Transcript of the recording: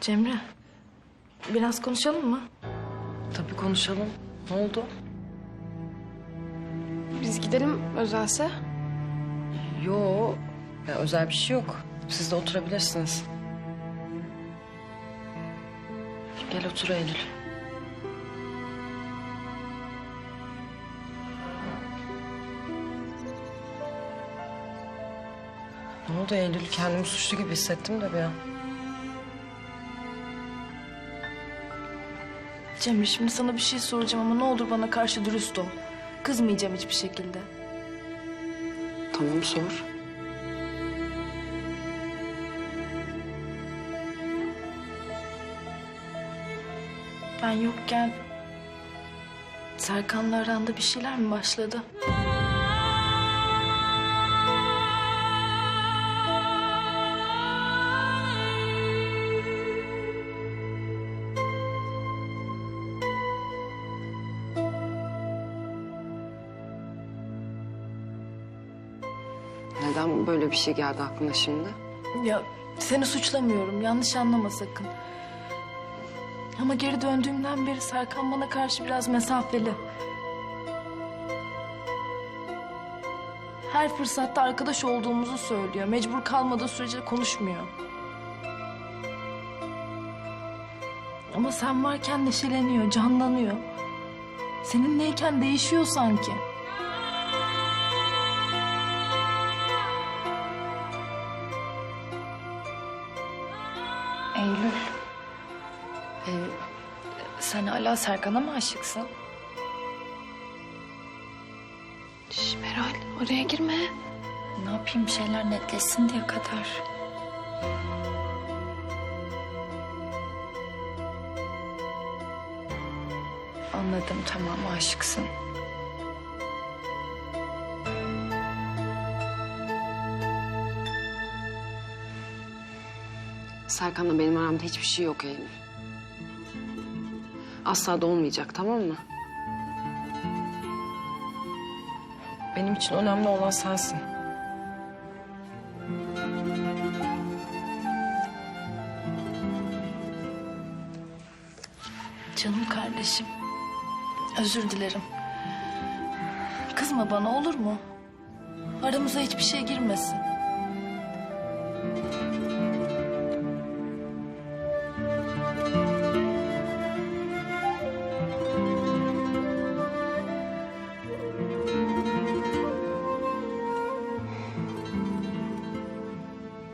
Cemre, biraz konuşalım mı? Tabii konuşalım. Ne oldu? Biz gidelim özelse. Yo, ya özel bir şey yok. Siz de oturabilirsiniz. Gel otur Eylül. Ne oldu Eylül? Kendimi suçlu gibi hissettim de bir an. Cemre şimdi sana bir şey soracağım ama ne olur bana karşı dürüst ol. Kızmayacağım hiçbir şekilde. Tamam sor. Ben yokken Serkan'la aranda bir şeyler mi başladı? Neden böyle bir şey geldi aklına şimdi? Ya seni suçlamıyorum. Yanlış anlama sakın. Ama geri döndüğümden beri Serkan bana karşı biraz mesafeli. Her fırsatta arkadaş olduğumuzu söylüyor. Mecbur kalmadığı sürece konuşmuyor. Ama sen varken neşeleniyor, canlanıyor. Seninleyken değişiyor sanki. Eylül. Ee, sen hala Serkan'a mı aşıksın? Şş, Meral oraya girme. Ne yapayım bir şeyler netleşsin diye kadar. Anladım tamam aşıksın. Serkan'la benim aramda hiçbir şey yok Eylül. Asla da olmayacak tamam mı? Benim için önemli olan sensin. Canım kardeşim. Özür dilerim. Kızma bana olur mu? Aramıza hiçbir şey girmesin.